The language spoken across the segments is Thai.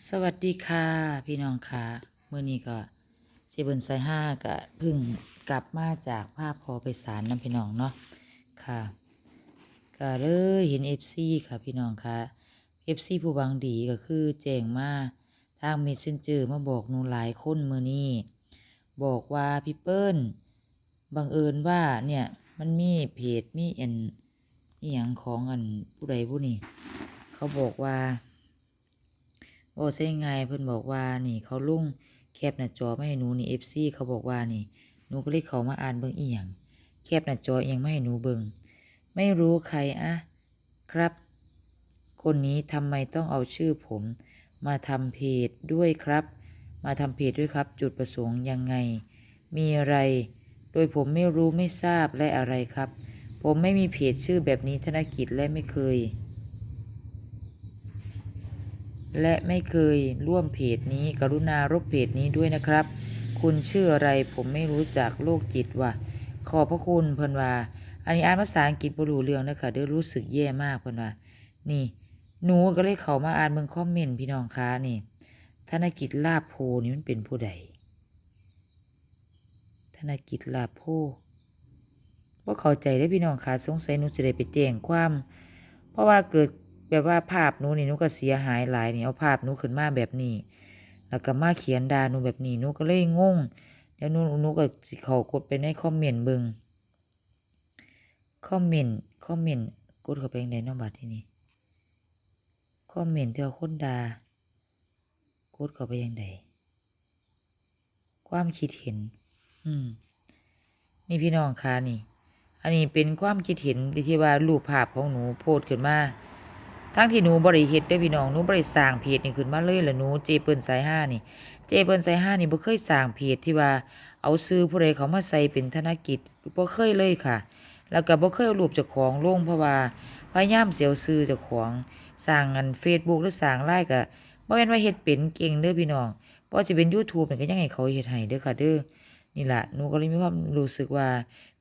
สวัสดีค่ะ พี่น้องค่ะเมื่อนี้ก็เซเบินไซห้าก็เพิ่งกลับมาจากภาพพอไปสารน้ำพี่น้องเนาะค่ะก็เลยเห็นเอฟซีค่ะพี่น้องค่ะเอฟซีผู้หวังดีก็คือแจ้งมาทางเมสเซนเจอร์มาบอกหนูหลายคนเมื่อนี้บอกว่าพี่เปิ้ลบังเอิญว่าเนี่ยมันมีเพจมีอันอหย่างของอันผู้ใดผู้นี้เขาบอกว่า โอ้ใช่ไงเพิ่นบอกว่านี่เขาลุ่งแคปหน้าจอไมาให้หนูนี่เอฟซีเขาบอกว่านี่หนูก็เลยเขามาอ่านเบิ่งอีหยังแคปหน้าจอเองไม่ให้หนูเบิ่งไม่รู้ใครอะครับ คนนี้ทำไมต้องเอาชื่อผม มาทำเพจด้วยครับ มาทำเพจด้วยครับ จุดประสงค์ยังไง มีอะไร โดยผมไม่รู้ไม่ทราบและอะไรครับ ผมไม่มีเพจชื่อแบบนี้ธนกิจและไม่เคย และไม่เคยร่วมเพจนี้ กรุณารบเพจนี้ด้วยนะครับ คุณชื่ออะไรผมไม่รู้จักโรคจิตว่ะ ขอบพระคุณเพิ่นว่า อันนี้อ่านภาษาอังกฤษบ่รู้เรื่องนะคะเดี๋ยวรู้สึกแย่มากเพิ่นว่า นี่ หนูก็เลยเข้ามาอ่านเบิ่งคอมเมนต์พี่น้องค้านี่ ธนกิจลาภโพนี่มันเป็นผู้ใด ธนกิจลาภโพว่าเข้าใจได้พี่น้องค่ะสงสัยหนูจะได้ไปแจ้งความ เพราะว่าเกิด แบบว่าภาพหนูนี่หนูก็เสียหายหลายนี่เอาภาพหนูขึ้นมาแบบนี้ แล้วก็มาเขียนด่าหนูแบบนี้หนูก็เลยงงแล้วหนูหนูก็สิเขากดไปในคอมเมนต์เบิงคอมเมนต์คอมเมนต์กดเข้าไปในน้องบัตรที่นี่คอมเมนต์ที่ว่าคนด่ากดเข้าไปยังไงความคิดเห็น อืม นี่พี่น้องคะนี่ อันนี้เป็นความคิดเห็นที่ว่ารูปภาพของหนูโพสขึ้นมา ทั้งที่หนูบริเฮ็ดได้อพี่น้องหนูบริสร้างเพจนี่ขึ้นมาเลยละหนูเจเปิลสายห้านี่ เจเปิลสายห้านี่บ่เคยสร้างเพจที่ว่าเอาซื้อผู้ใดเขามาใส่เป็นธนกิจบ่เคยเลยค่ะ แล้วก็บ่เคยรูปเจ้าของลงเพราะว่าพยายามเสียวซื้อเจ้าของสร้างอัน Facebook หรือสร้างไลน์ก็บ่แม่นว่าเฮ็ดเป็นเก่งเด้อพี่น้องบ่สิเป็น YouTube นี่ก็ยังให้เขาเฮ็ดให้เด้อค่ะเด้อนี่ล่ะหนูก็เลยมีความรู้สึกว่า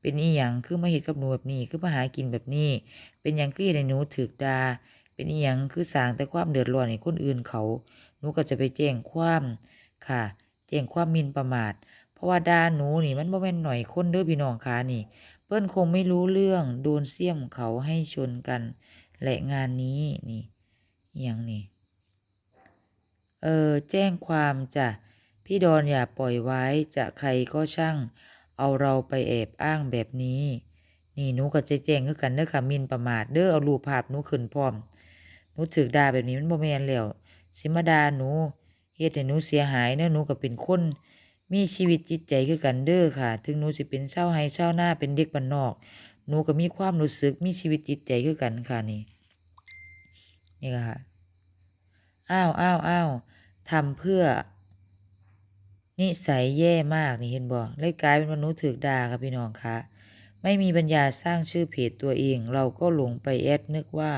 เป็นอีหยังคือมาเฮ็ดกับหนูแบบนี้คือมาหากินแบบนี้ เป็นหยังคือเฮ็ดให้หนูถูกด่า เป็นอีหยังคือสร้างแต่ความเดือดร้อนให้คนอื่นเขาหนูก็จะไปแจ้งความค่ะ แจ้งความหมินประมาท เพราะว่าด่าหนูนี่มันบ่แม่นหน่อยคนเด้อพี่น้องค่ะนี่ เปิ้นคงไม่รู้เรื่องโดนเสี่ยมเขาให้ชนกันและงานนี้นี่อย่างนี่เออแจ้งความจ้ะพี่ดอนอย่าปล่อยไว้จะใครก็ช่าง เอาเราไปแอบอ้างแบบนี้ นี่หนูก็จะแจ้งคือกันเด้อค่ะมินประมาทเด้อเอารูปภาพหนูขึ้นพร้อม หนูถึกด่าแบบนี้มันบ่แม่นแล้วสิมาด่าหนูเฮ็ดให้หนูเสียหายเด้อหนูก็เป็นคนมีชีวิตจิตใจคือกันเด้อค่ะ ถึงหนูสิเป็นชาวไร่ชาวนาเป็นเด็กบ้านนอก หนูก็มีความรู้สึกมีชีวิตจิตใจคือกันค่ะนี่นี่ค่ะอ้าวอ้าวอ้าวทำเพื่อ นิสัยแย่มากนี่เห็นบ่เลยกลายเป็นมนุษย์ถูกด่าค่ะพี่น้องคะไม่มีปัญญาสร้างชื่อเพจตัวเอง เราก็หลงไปแอดนึกว่า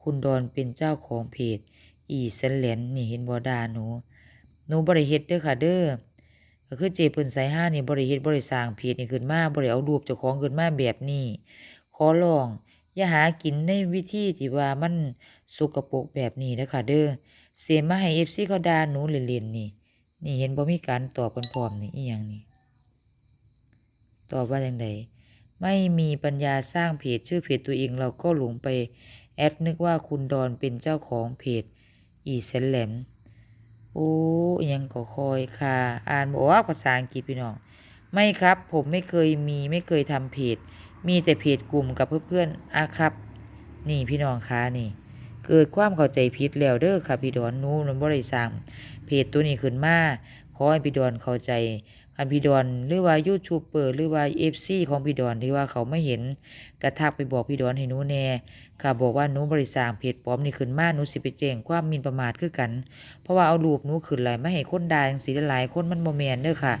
คุณดอนเป็นเจ้าของเพจ อีเซนแลนนี่เห็นบ่ดาหนู หนูบริเฮ็ดเด้อค่ะเด้อก็คือเจเปิ้นสายห้านี่บริเฮ็ดบริสร้างเพจนี่ขึ้นมาบริเอารูปเจ้าของขึ้นมาแบบนี้ ขอลอง อย่าหากินในวิธีที่ว่ามันสกปรกแบบนี้นะค่ะเด้อเสียมาให้ FC เขาด่าหนูเล่นๆนี่ นี่เห็นบ่มีการตอบกันพร้อมนี่อีหยังนี่ตอบว่าจังไดไม่มีปัญญาสร้างเพจชื่อเพจตัวเองเราก็หลงไป แอดนึกว่าคุณดอนเป็นเจ้าของเพจอีเซนแหลม โอ้ยังก็คอยค่ะ อ่านบอกว่าภาษาอังกฤษพี่น้อง ไม่ครับ ผมไม่เคยมีไม่เคยทำเพจ มีแต่เพจกลุ่มกับเพื่อนๆอะครับ นี่พี่น้องคะนี่ เกิดความเข้าใจผิดแล้วเด้อค่ะพี่ดอนนู้นบ่ได้สร้างเพจตัวนี้ขึ้นมาขอให้พี่ดอนเข้าใจ คันพี่ดอนหรือว่ายูทูบเบอร์หรือว่า FC ของพี่ดอนที่ว่าเขาไม่เห็นกระทักไปบอกพี่ดอนให้หนูแน่ค่ะบอกว่าหนูบริสางเพจปลอมนี่ขึ้นมาหนูสิไปแจ้งความมินประมาทคือกัน เพราะว่าเอารูปหนูขึ้นหลายไม่ให้คนด่าจังซี่หลายคนมันบ่แม่นเด้อค่ะ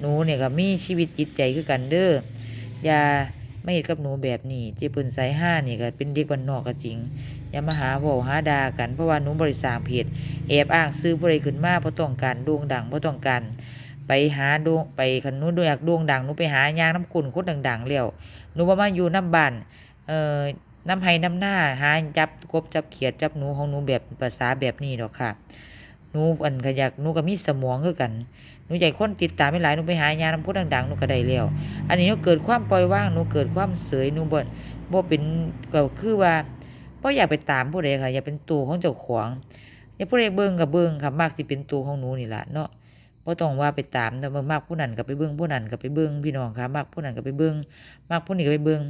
หนูเนี่ยก็มีชีวิตจิตใจคือกันเด้ออย่าไม่เฮ็ดกับหนูแบบนี้เจ้เปิ้นสายห้านี่ก็เป็นเด็กบ้านนอกก็จริง อย่ามาหาเว้าหาด่ากันเพราะว่าหนูบริสางเพจแอบอ้างซื้อผู้ใดขึ้นมาเพราะต้องการโด่งดังเพราะต้องการ ไปหาด่งไปคันหนูอยากด่งดังหนูไปหายางน้ำกุ่นคนดังๆแล้วหนูบ่มาอยู่น้ำบ้านเอ่อน้ำไห้น้ำหน้าหาจับกบจับเขียดจับหนูของหนูแบบภาษาแบบนี้ดอกค่ะหนูอันก็อยากหนูก็มีสมองคือกันหนูให้คนติดตามไม่หลายหนูไปหายาน้ำคนดังๆหนูก็ได้แล้วอันนี้หนูเกิดความปล่อยว่างหนูเกิดความเสยหนูบ่บ่เป็นก็คือว่าบ่อยากไปตามผู้ใดค่ะ อย่าเป็นตัวของเจ้าของอย่าผู้ใดเบิ่งก็เบิ่งค่ะมากสิเป็นตัวของหนูนี่ล่ะเนาะ บ่ต้องว่าไปตามแต่มากผู้นั้นก็ไปเบิ่งผู้นั้นก็ไปเบิ่งพี่น้องค่ะมากผู้นั้นก็ไปเบิ่งมากผู้นี้ก็ไปเบิ่ง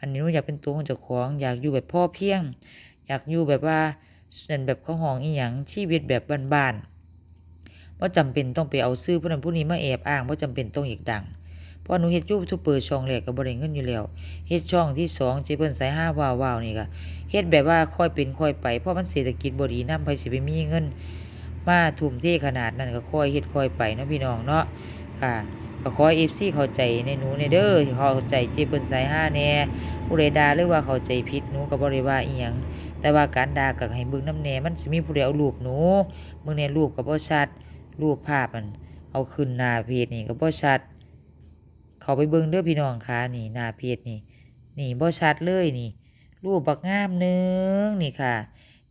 อันนี้หนูอยากเป็นตัวของเจ้าของอยากอยู่แบบพ่อเพียง อยากอยู่แบบว่าเป็นแบบเขาห้องอีหยังชีวิตแบบบ้านๆบ่จำเป็นต้องไปเอาซื้อผู้นั้นผู้นี้มาแอบอ้างบ่จำเป็นต้องอีกดังเพราะหนูเฮ็ดยูทูบเบอร์ช่องแรกก็บ่ได้เงินอยู่แล้วเฮ็ดช่องที่สองเจเปิ้นสายห้าวาวาวนี่ก็เฮ็ดแบบว่าค่อยเป็นค่อยไปเพราะมันเศรษฐกิจบ่ดีนำไผสิไปมีเงิน มาทุ่มเทขนาดนั้นก็ค่อยเฮ็ดค่อยไปเนาะพี่น้องเนาะค่ะก็ขอ FC เข้าใจในหนูในเด้อเข้าใจเจเปิ้นสายห้าแน่ผู้ใดด่าหรือว่าเข้าใจผิดหนูก็บ่ได้ว่าอีหยังแต่ว่าการด่าก็ให้เบิ่งน้ำแน่มันสิมีผู้ใดเอารูปหนูเบิ่งแหน่รูปก็บ่ชัดรูปภาพมัน เอาขึ้นหน้าเพจนี่ก็บ่ชัด เขาไปเบิ่งเด้อพี่น้องค่ะนี่หน้าเพจนี่ นี่บ่ชัดเลยนี่ รูปบักงามหนึงนี่ค่ะ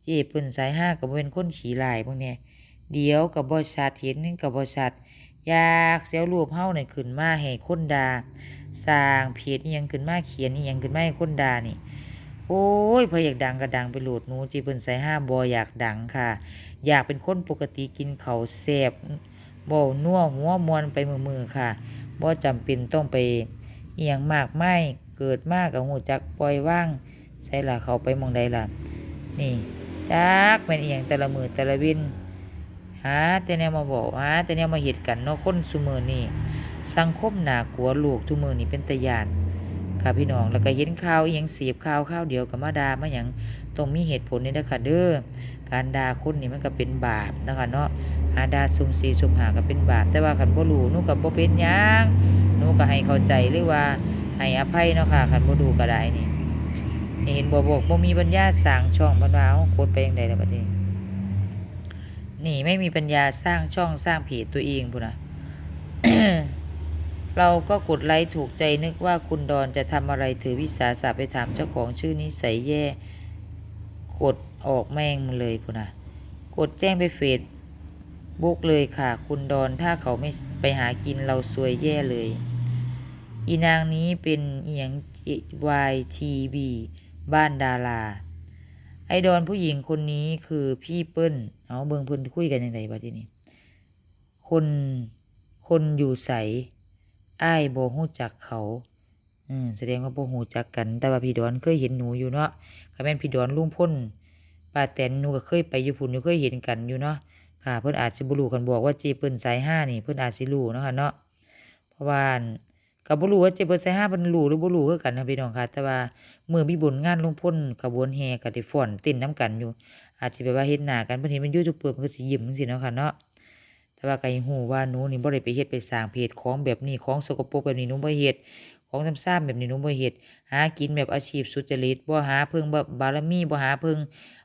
เจ๊เปิ้นสายห้าก็บ่เป็นคนขี้ลายพวกเนี้ย เดี๋ยวก็บ่ชัดเห็นก็บ่ชัดอยากเสียวรูปเฮาเนี่ยขึ้นมาให้คนด่าสร้างเพจอีหยังขึ้นมาเขียนอีหยังขึ้นมาให้คนด่านี่โอ้ยพออยากดังก็ดังไปโหลดหนูจ๊เปิ้นสายห้าบ่อยากดังค่ะ อยากเป็นคนปกติกินเขาวแซ่บบ่นัวหัวมวนไปมือๆค่ะบ่จำเป็นต้องไปเอียงมากไม่เกิดมากกับหูจักปล่อยว่างใส่ละเขาไปมองใดล่ะนี่จักเป็นเอียงแต่ละมือแต่ละวิน หาแต่แนวมาบอกหาแต่แนวมาเหตุกันเนาะคนสุมือนี่สังคมหนากลัวลูกทุกมือนี่เป็นตะยานค่ะพี่น้องแล้วก็เห็นข่าวเอียงเสียบข่าวข้าวเดียวกับมาดามาอย่างต้องมีเหตุผลนี่นะคะเด้อการด่าคนนี่มันก็เป็นบาปนะคะเนาะอาดาซุมสีซุมหาก็เป็นบาปแต่ว่าคันบ่รู้นูก็บ่เป็นยังนูก็ให้เข้าใจหรือว่าให้อภัยเนาะค่ะคันบ่รู้ก็ได้นี่เห็นบ่บอกบ่มีปัญญาสร้างช่องบ่ว่าโคตรไปจังไดล่ะบัดนี้ นี่ไม่มีปัญญาสร้างช่องสร้างเพจตัวเองพุ่นน่ะเราก็กดไลค์ถูกใจนึกว่าคุณดอนจะทำอะไรถือวิสาสะไปถามเจ้าของชื่อนิสัยแย่ กดออกแม่งมันเลยพุ่นน่ะกดแจ้งไปเฟซบุกเลยค่ะ คุณดอนถ้าเขาไม่ไปหากินเราซวยแย่เลย อีนางนี้เป็นเอียงวายทีบีบ้านดารา ไอดอนผู้หญิงคนนี้คือพี่เปิ้ล เอาเบิงเพิ่นคุยกันยังไงบัดนี้คนคนอยู่ใสไอ้ายบ่ฮู้จักเขา อืมแสดงว่าโบ่ฮู้จักกัน แต่ว่าพี่ดอนเคยเห็นหนูอยู่เนาะก็แม่นพี่ดอนลุงพ่นป้าแตนหนูก็เคยไปอยู่พุ่นหนูเคยเห็นกันอยู่เนาะค่ะ เพิ่นอาจสิบ่รู้กันบอกว่าเจเปิ้นสายห้านี่เพิ่นอาจสิรู้เนาะค่ะเนาะเพราะว่า ก็บ่รู้ว่าเจเปิ้นสายห้าเพิ่นรู้หรือบ่รู้คือกันนะพี่น้องค่ะ แต่ว่ามื้อมีบุญงานลงพลขบวนแห่ก็ได้ฟ้อนเต้นนํกันอยู่ อาจสิแบบว่าเห็นหน้ากันเพิ่นเห็นเป็นยูทูบเบอร์เพิ่นก็สิยิ้มจังซี่เนาะค่ะเนาะแต่ว่าก็ให้ฮู้ว่าหนูนี่บ่ได้ไปเฮ็ดไปสร้างเพจของแบบนี้ของสกปรกแบบนี้หนูบ่เฮ็ดของซ้ำๆแบบนี้หนูบ่เฮ็ดหากินแบบอาชีพสุจริตบ่หาเพิ่งแบบบารมีบ่หาเพิ่ง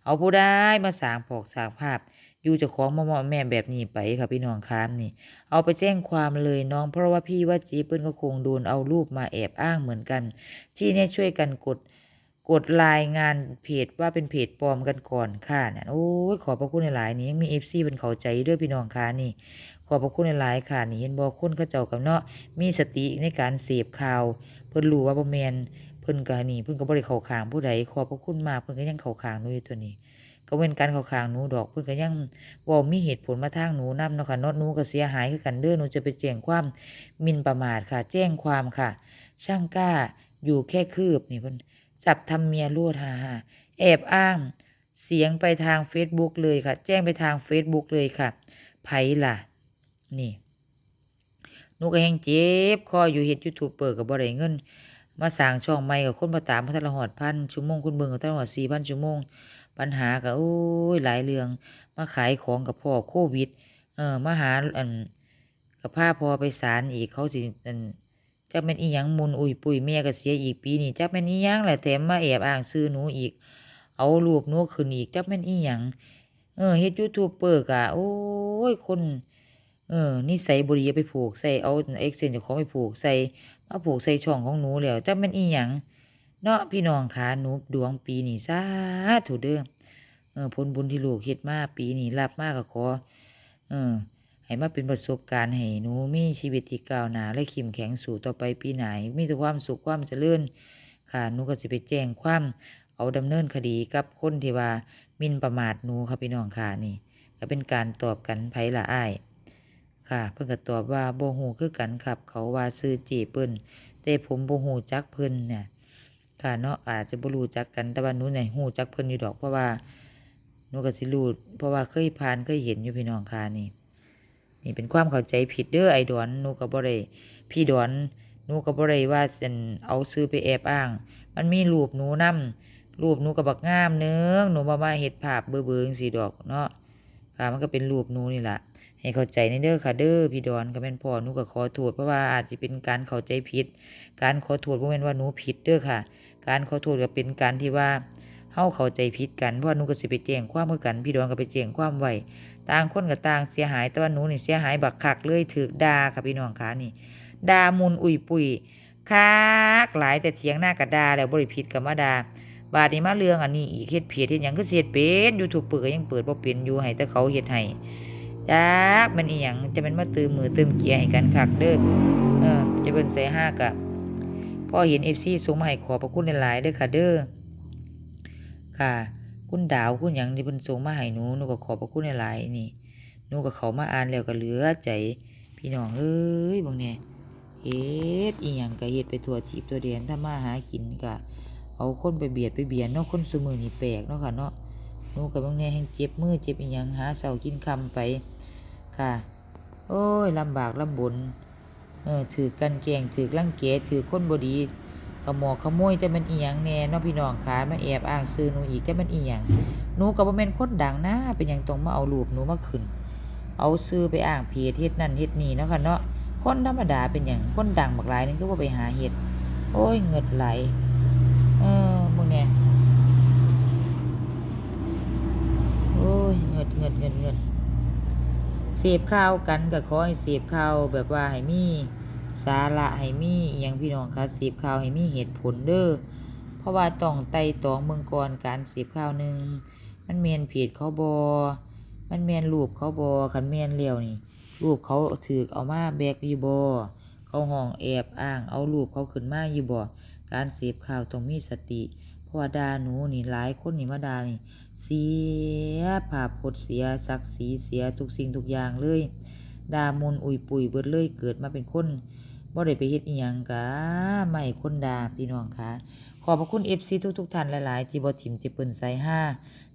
เอาผู้ใดมาสร้างพอกสร้างภาพ อยู่จะของมอมแม่แบบนี้ไปค่ะพี่น้องคามนี่ เอาไปแจ้งความเลยน้อง เพราะว่าพี่ว่าจีเปิ้ลก็คงโดนเอารูปมาแอบอ้างเหมือนกัน ที่เนี่ยช่วยกันกดกดรายงานเพจว่าเป็นเพจปลอมกันก่อนค่ะเนี่ยโอ้ยขอบพระคุณหลายนี่ยังมีเอฟซีเป็นเข้าใจด้วยพี่น้องค่ะนี่ ขอบพระคุณหลายค่ะนี่เห็นบอกคนเขาเจ้ากับเนาะมีสติในการเสพข่าว เพิ่นรู้ว่าบ่แมนเพิ่นก็นี่เพิ่นก็บ่ได้เข้าข้างผู้ใดขอบพระคุณมากเพิ่นก็ยังเข้าข้างหนูอยู่ตัวนี้ ก็เว้นการเข้าขางหนูดอกเพิ่นก็ยังว้ามีเหตุผลมาทางหนูนำเนาะค่ะนาะหนูก็เสียหายคือกันเด้อหนูจะไปแจ้งความหมิ่นประมาทค่ะ แจ้งความค่ะ ช่างกล้าอยู่แค่คืบนี่เพิ่นจับทำเมียรวดฮ่าๆแอบอ้าง เสียงไปทาง Facebook เลยค่ะ แจ้งไปทาง Facebook เลยค่ะไผล่ะ นี่หนูก็แฮงเจ็บคออยู่เฮ็ดยูทูบเปิดก็บ่ได้เงิน มาสร้างช่องใหม่กับคนมาตามพัทละหอดพันชั่วโมงคนเบิงกับพัทละหอดสี่พันชั่วโมง ปัญหาก็โอ้ยหลายเรื่อง มาขายของกับพ่อโควิด เออมาหาอันกับพาพ่อไปศาลอีกเขาสิอันจักแม่นอีหยังมุนอุ้ยปุยแม่ก็เสียอีกปีนี้จักแม่นอีหยังแหละแถมมาแอบอ้างซื้อหนูอีก เอารูปหนูขึ้นอีกจักแม่นอีหยังเออเฮ็ดยูทูบเปิดอะโอ้ยคน เออนิสัยบ่ดีเอาไปผูกใส่เอาเอ็กเซนจ้าของไปผูกใส่มาผูกใส่ช่องของหนูแล้วจักแม่นอีหยัง เนาะพี่น้องขาหนูดวงปีนี้สาธุเด้อเออผลบุญที่ลูกเฮ็ดมาปีนี้รับมากก็ขอเออให้มาเป็นประสบการณ์ให้หนูมีชีวิตที่ก้าวหน้าและเข้มแข็งสู่ต่อไปปีไหนมีแต่ความสุขความเจริญค่ะหนูก็สิไปแจ้งความเอาดำเนินคดีกับคนที่ว่ามินประมาทหนูค่ะพี่น้องค่ะนี่ก็เป็นการตอบกันไผละอ้ายค่ะ เพิ่นก็ตอบว่าบ่ฮู้คือกันครับ เขาว่าซื้อเจเปิ้นแต่ผมบ่ฮู้จักเพิ่นเนี่ย ค่ะเนาะอาจจะบ่รู้จักกันแต่ว่าหนูเนี่ยฮู้จักเพิ่นอยู่ดอก เพราะว่าหนูก็สิรู้เพราะว่าเคยผ่านเคยเห็นอยู่พี่น้องค่ะนี่ นี่เป็นความเข้าใจผิดเด้อไอ้ดอนหนูก็บ่ได้พี่ดอนหนูก็บ่ได้ว่าสินเอาซื้อไปแอบอ้าง มันมีรูปหนูนํรูปหนูก็บักงามเนึงหนูบ่มาเฮ็ดภาพเบิ่งๆจังซี่ดอกเนาะค่ะมันก็เป็นรูปหนูนี่ล่ะ ให้เข้าใจในเด้อค่ะเด้อพี่ดอนก็แม่นพ่อหนูก็ขอโทษเพราะว่าอาจจะเป็นการเข้าใจผิด การขอโทษบ่แม่นว่าหนูผิดเด้อค่ะ การขอโทษก็เป็นการที่ว่าเฮาเข้าใจผิดกันเพราะว่าหนูก็สิไปแจ้งความคือกัน พี่ดอนก็ไปแจ้งความไว้ต่างคนก็ต่างเสียหายแต่ว่าหนูนี่เสียหายบักคักเลยถูกด่าค่ะพี่น้องค่ะนี่ด่ามุนอุ่ยปุยคักหลายแต่เถียงหน้าก็ด่าแล้วบ่ได้ผิดก็มาดาบาดนี้มาเรื่องอันนี้อีกเฮ็ดเพจเฮ็ดหยังคือสิเฮ็ดเป็นยูทูบเบอร์ก็ยังเปิดบ่เป็นอยู่ให้แต่เขาเฮ็ดให้ จักมันอีหยังจะเป็นมาตืมมือตืมเกียร์ให้กันคักเด้อเออ จะเป็นใส่ห้ากะพ่อเห็นเอฟซีส่งมาให้ขอบพระคุณหลายๆเด้อค่ะเด้อค่ะ คุณดาวคุณหยังที่เพิ่นส่งมาให้หนูหนูก็ขอบพระคุณหลายๆนี่หนูก็เขามาอ่านแล้วก็เหลือใจพี่น้องเอ้ยบางเนี่ยเฮ็ดอีหยังก็เฮ็ดไปทั่วทีบตัวเดียนถ้ามาหากินก็เอาคนไปเบียดไปเบียนเนาะคนซุมือนี่แปลกเนาะค่ะเนาะหนูกับบางเนี่ยแห่งเจ็บมือเจ็บอีหยังหาเสากินคำไป ค่ะ โอ้ยลำบากลำบนเออถือกันแกงถือลังเกถือคนบดีขโมยขโมยจะเป็นอียงแน่เนาะพี่น้องขามาแอบอ้างซื้อหนูอีกจะเป็นอียงหนูกับบ่แม่นคนดังนะเป็นหยังต้องมาเอารูปหนูมาขึ้น เอาซื้อไปอ้างเพจเฮ็ดนั่นเฮ็ดนี่เนาะค่ะเนาะคนธรรมดาเป็นหยังคนดังบักหลายนึงก็บ่าไปหาเฮ็ดโอ้ยเงิดไหลเออพวกเนี่ยโอ้ยเงิดเงิดเงิดเงิด เสพข่าวกันก็ขอให้เสพข่าวแบบว่าให้มีสาระให้มีอหยังพี่น้องคะเสพข่าวให้มีเหตุผลเด้อเพราะว่าต้องไต่ตองเมืองก่อนการเสพข่าวหนึ่งมันเมียนเพจเขาบอมันเมียนรูปเขาบอคันเมียนเลี้ยวนี่รูปเขาถือเอามาแบกอยู่บอเขาห้องแอบอ้างเอารูปเขาขึ้นมาอยู่บอการเสพข่าวต้องมีสติเพราะว่าดาหนูนี่หลายคนนี่มาดานี่ เสียภาพพจน์เสียศักดิ์ศรีเสียทุกสิ่งทุกอย่างเลยดามนอุยปุยเบิดเลยเกิดมาเป็นคนบ่ได้ไปเฮ็ดอีหยังกะไม่คนดาพี่น้องค่ะขอบพระคุณ FC ทุกทุกๆท่านหลายๆ ที่บ่ถิ่มจิเปิ้นใส่ห้า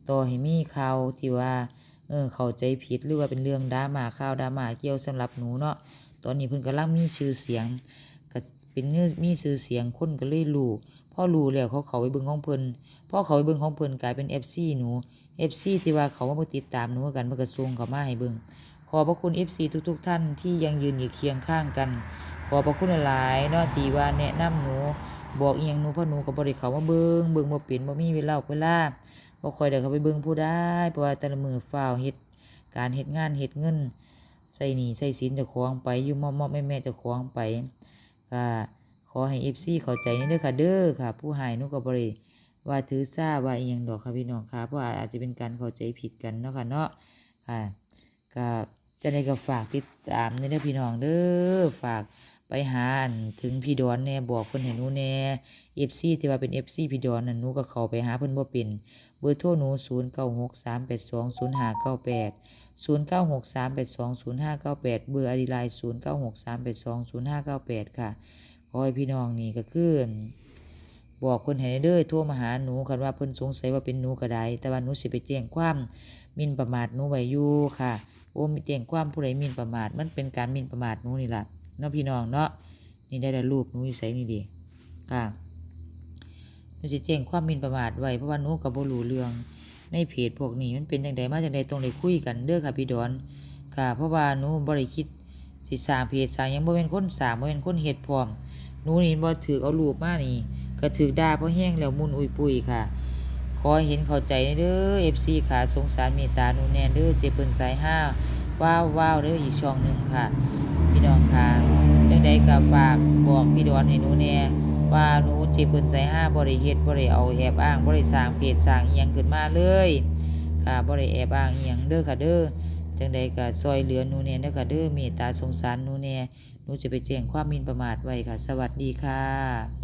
ต่อให้มีข่าวที่ว่าเออเข้าใจผิดหรือว่าเป็นเรื่องดราม่าข่าวดราม่าเกี่ยวสำหรับหนูเนาะตอนนี้เพิ่นกำลังมีชื่อเสียงก็เป็นเนื้อมีชื่อเสียงคนก็เลยรู้ พ่อรู้แล้วเขาเขาไปเบิ่งของเพิ่นพ่อเขาไปเบิ่งของเพิ่นกลายเป็น FC หนู FC ที่ว่าเขามาติดตามหนูกันมันก็ส่งเขามาให้เบิ่งขอบพระคุณ FC ทุกๆ ท่านที่ยังยืนอยู่เคียงข้างกัน ขอบพระคุณหลายๆเนาะที่ว่าแนะนำหนูบอกอีหยังหนูพราะหนูก็บ่ได้เข้ามาเบิ่งเบิ่งบ่เป็นบ่มีเวลาเวลาบ่คอยได้เขาไปเบิ่งผู้ใดเพราะว่าแต่ละมือฟ้าวเฮ็ดการเฮ็ดงานเฮ็ดเงินใส่หนี้ใส่สินเจ้าของไปอยู่มอมๆแม่ๆเจ้าของไปก็ อให้ FC เข้าใจนี่เด้อค่ะเด้อค่ะ ผู้ห้หนูก็บ่ได้ว่าถือซาว่าอีหยังดอกค่ะพี่น้องค่ะเพราะอาจจะเป็นการเข้าใจผิดกันเนาะค่ะเนาะค่ะก็จะได้ก็ฝากติดตามนี่เด้อพี่น้องเด้อฝากไปหาถึงพี่ดอนแน่บอกเพิ่นให้หนูแน่ FC ที่ว่าเป็น FC พี่ดอนนั่นหนูก็เข้าไปหาเพิ่นบ่เป็นเบอร์โทรหนู0963820598 0963820598เบอร์อดีไลน์0963820598ค่ะ ให้พี่น้องนี่ก็คือบอกเพิ่นให้เด้อโทรมาหาหนูคันว่าเพิ่นสงสัยว่าเป็นหนูก็ได้แต่ว่าหนูสิไปแจ้งความมินประมาทหนูไว้อยู่ค่ะ โอ้มีแจ้งความผู้ใดมินประมาทมันเป็นการมินประมาทหนูนี่ล่ะเนาะพี่น้องเนาะนี่ได้แต่รูปหนูอยู่ไสนี่ดิค่ะหนูสิแจ้งความมินประมาทไว้เพราะว่าหนูก็บ่รู้เรื่องในเพจพวกนี้มันเป็นจังไดมาจังไดต้องได้คุยกันเด้อค่ะพี่ดอนค่ะ เพราะว่าหนูบ่ได้คิดสิสร้างเพจสร้างยังบ่เป็นคนสร้างบ่เป็นคนเฮ็ดพร้อม หนูนี่บ่ถือเอารูปมานี่ก็ถือด่าเพราะแห้งแล้วมุนอุยปุยค่ะ ขอเห็นเข้าใจเด้อ FC ค่ะ สงสารเมตตาหนูแน่เด้อเจเปิ้นสายห้าว้าวว้าวเด้ออีกช่องหนึ่งค่ะ พี่น้องค่ะจังใดก็ฝากบอกพี่ดอนให้หนูแน่ว่าหนูเจเปิ้นสายห้าบ่ได้เฮ็ดบ่ได้เอาแอบอ้างบ่ได้สร้างเพจสร้างเอียงขึ้นมาเลยค่ะบ่ได้แอบอ้างเอียงเด้อค่ะเด้อจังใดก็ซอยเหลือหนูแน่เด้อค่ะเด้อเมตตาสงสารหนูแน่ หนูจะไปแจ้งความหมินประมาทไว้ค่ะ สวัสดีค่ะ